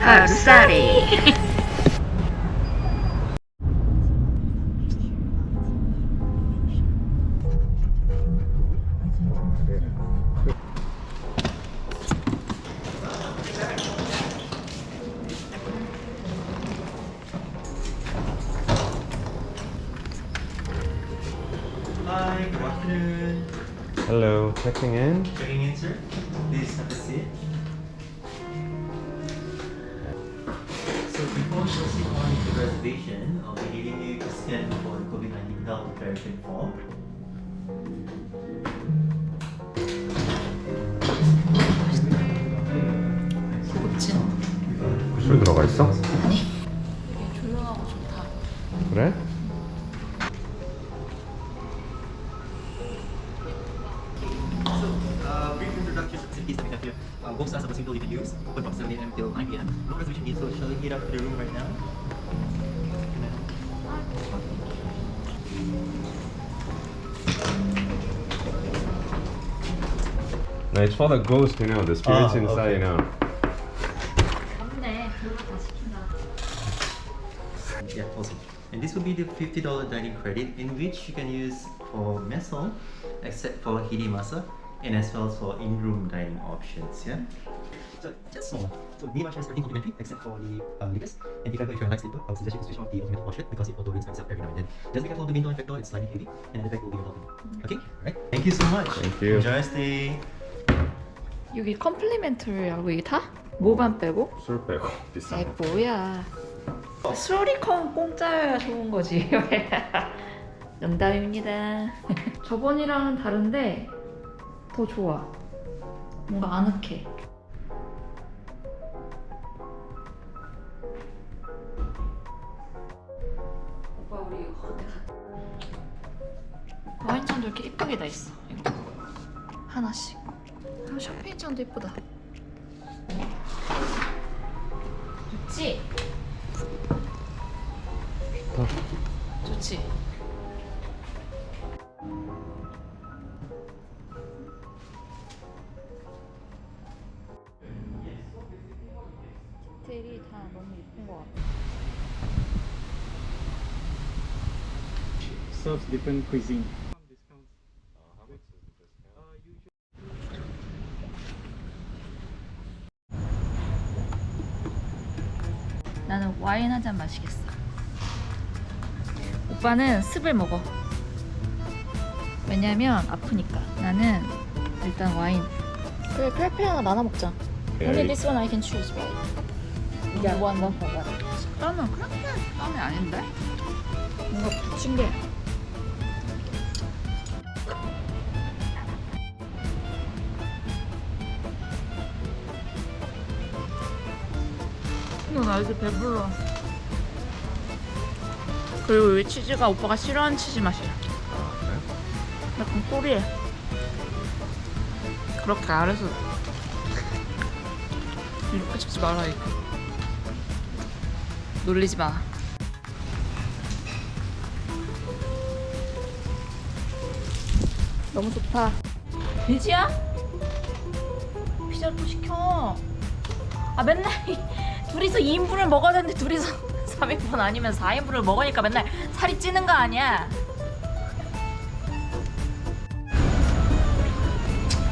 Harusari. Hi, good afternoon. Hello, checking in. Checking in, sir. Please have a seat. Proceed on the reservation, I'll be needing you to scan for the COVID-19 health declaration form. 고급진. 술 들어가 있어? 아니. 되게 조용하고 좋다. 그래? So, uh, brief introduction to have here. Uh, of the can use, open from 7 a.m. till 9 p.m. No reservation needs, so shall we head up to the room right now? No, it's for the ghost, you know, the spirits Ah, inside, okay. you know. 맞네. 별로 다 시킨다. Yeah, awesome. And this will be the $50 dining credit in which you can use for mess hall, except for hidimasa, and as well as for in-room dining options, yeah? So just small. So minimal has everything complimentary except for the uh, liquors. And if ever if you're a light sleeper, I would suggest you to switch off the automatic washlet because it auto rinses itself every now and then. Just be careful of the main door door, it's slightly heavy, and at the back will be your balcony. Okay? Alright. Thank you so much. Thank you. Enjoy your stay. 여기 컴플리멘터리라고 이게 다? 뭐만 빼고? 술 빼고 비싼 에이 거. 뭐야. 수리컴 공짜여야 좋은 거지. 농담입니다. 저번이랑은 다른데 더 좋아. 뭔가 아늑해. 이쁘게 다 있어. 이거. 하나씩. 아, 샴페인잔도 이쁘다. 좋지? 좋지? 디테일이 다 너무 예쁜 것 같아. serves different cuisine. 나는 와인 한 잔 마시겠어. 오빠는 습을 먹어. 왜냐면 아프니까. 나는 일단 와인. 그래 크레페 하나 나눠 먹자. Only this one I can choose, right? Yeah. One, one one. 나는 크레페 땀이 아닌데? 뭔가 붙인 게. 나 이제 배불러. 그리고 이 치즈가 오빠가 싫어하는 치즈 맛이야. 약간 꼬리에. 그렇게 아래서 이렇게 찍지 마라 이거. 놀리지 마. 너무 좋다. 돼지야? 피자를 또 시켜. 아 맨날 둘이서 2인분을 먹어야 되는데 둘이서 3인분 아니면 4인분을 먹으니까 맨날 살이 찌는 거 아니야?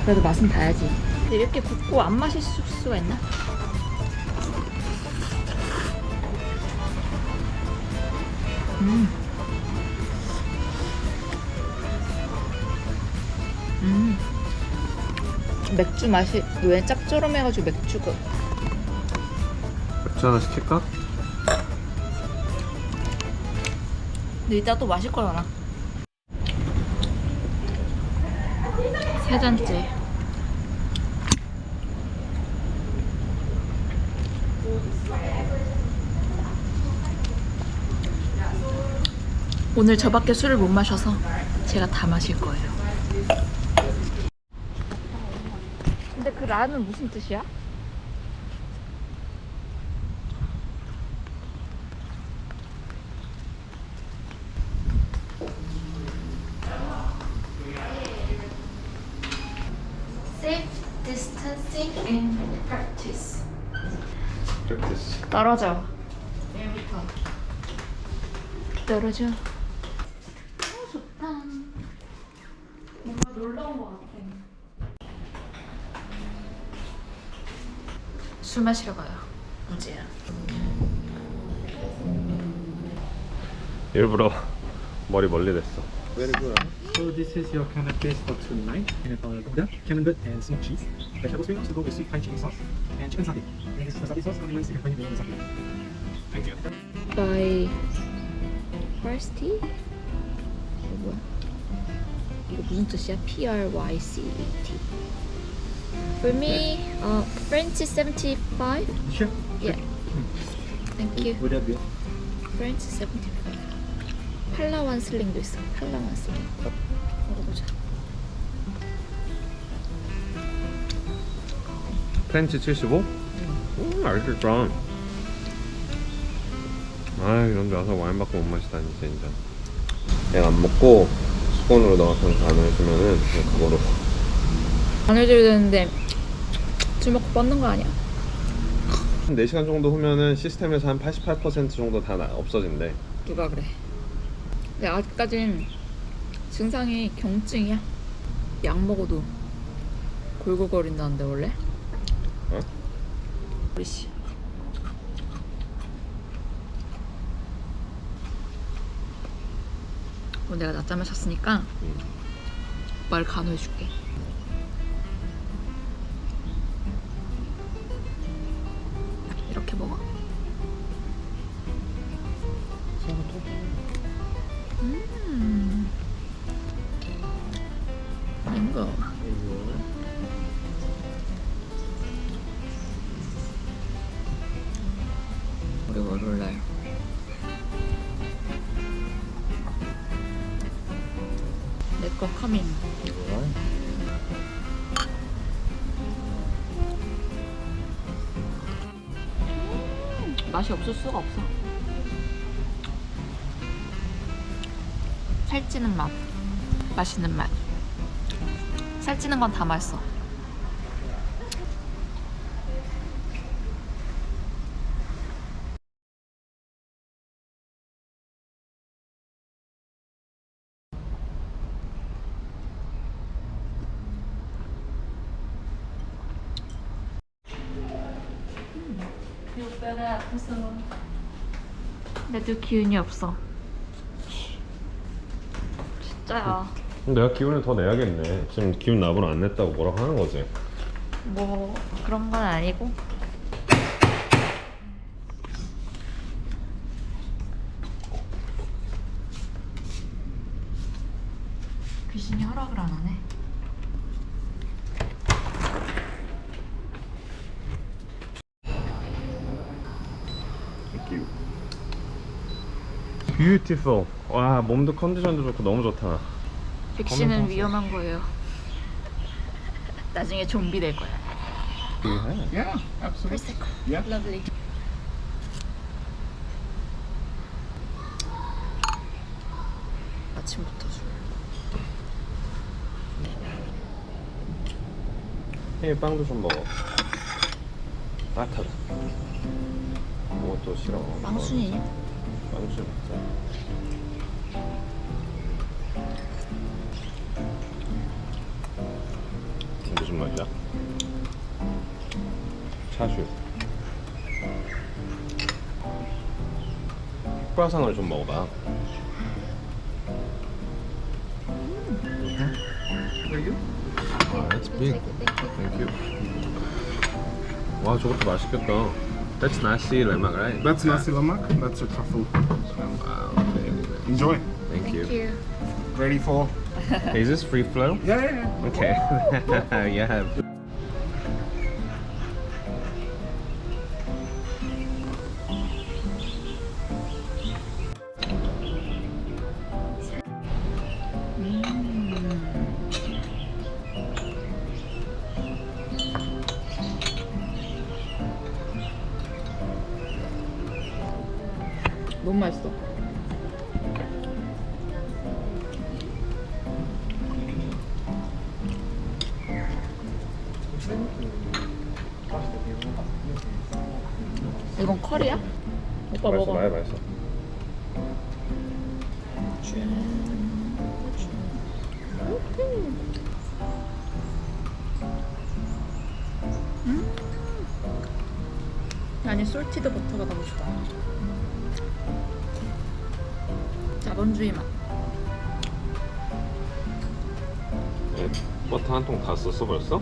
그래도 맛은 봐야지. 근데 이렇게 굽고 안 마실 수- 수가 있나? 음. 음. 맥주 맛이 왜 짭조름해가지고 맥주가 맥주 하나 시킬까? 근데 이따 또 마실 거잖아. 세 잔째. 오늘 저밖에 술을 못 마셔서 제가 다 마실 거예요. 근데 그 라는 무슨 뜻이야? 떨어져. 내일부터. 떨어져. 어, 좋다. 뭔가 놀러 온것 같아. 술 마시러 가요. 우지야. 일부러 머리 멀리 댔어. So this is your canapes for tonight. Pineapple Gouda, camembert, and smoked cheese. Vegetable strings to go with sweet Thai chili sauce and chicken satay. And this is the satay sauce condiments you can find in the satay. Thank you. by Varsity? 이거 뭐야? 이거 무슨 뜻이야? P R Y C A T. For me, uh, French is 75. Sure. Yeah. Thank you. Would that be? French 75. 팔라완 슬링도 있어. 팔라완 슬링. 먹어보자. 프렌치 75? 음, 맛있겠다. 아, 이런 데 와서 와인 밖에 못 마시다니 진짜. 그냥 안 먹고 수건으로 넣어서 간을 주면은 그냥 그거로 안 해줘야 되는데 술 먹고 뻗는 거 아니야? 한 4시간 정도 후면은 시스템에서 한 88% 정도 다 나- 없어진대. 누가 그래? 근데 아직까진 증상이 경증이야. 약 먹어도 골골거린다는데 원래? 어? 우리 씨. 오늘 내가 낮잠을 잤으니까 응. 오빠를 간호해줄게. 3인. 음, 맛이 없을 수가 없어. 살찌는 맛, 맛있는 맛. 살찌는 건 다 맛있어. 오빠가 아파서 나도 기운이 없어 진짜야 내가 기운을 더 내야겠네. 지금 기운 나보러 안 냈다고 뭐라고 하는 거지. 뭐 그런 건 아니고 귀신이 허락을 안 하네 Beautiful. 와 몸도 컨디션도 좋고 너무 좋다. 백신은 위험한 거예요 나중에 좀비 될 거야 Yeah, absolutely. Yeah. lovely 아침부터 술 이 빵도 좀 먹어. 따뜻하다. 뭐또 싫어. 빵순이냐? 빵순 먹자. 무슨 맛이야? 차슈. 크라상을 좀 먹어봐. 아, that's big. Thank you. 와, 저것도 맛있겠다. That's nasi lemak, right? That's nasi lemak. That's your truffle. Wow, okay. Enjoy. Thank you. Thank you. Ready for? Is this free flow? Yeah, yeah, yeah. Okay. yeah. 너무 맛있어 이건 컬이야? 오빠 맛있어 먹어. 많이 맛있어 아니 솔티드 버터가 너무 좋다. 자본주의 맛. 네, 버터 한 통 다 썼어 벌써?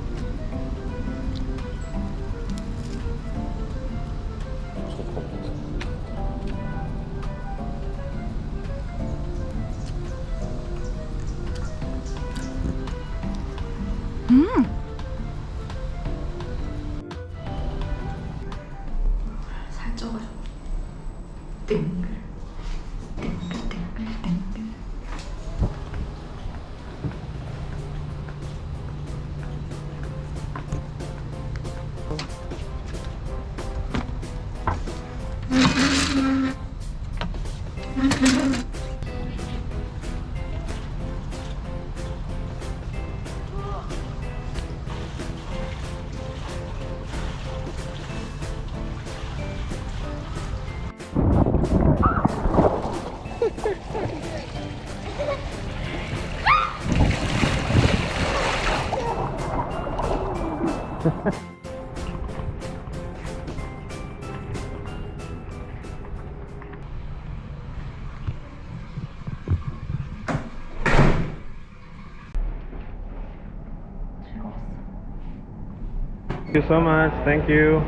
You so much. Thank you.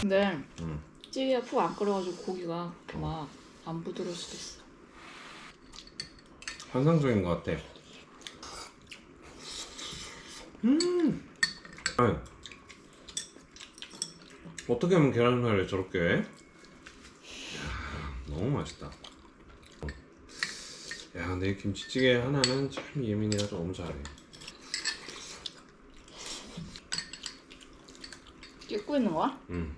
근데 음. 찌개가 푹 안 끓여가지고 고기가 막 안 부드러울 수도 있어. 환상적인 것 같아. 음. 아니, 어떻게 하면 계란후라이를 저렇게 해? 이야, 너무 맛있다. 야, 근데 이 김치찌개 하나는 참 예민이가 너무 잘해. 끓고 있는 거야? 음.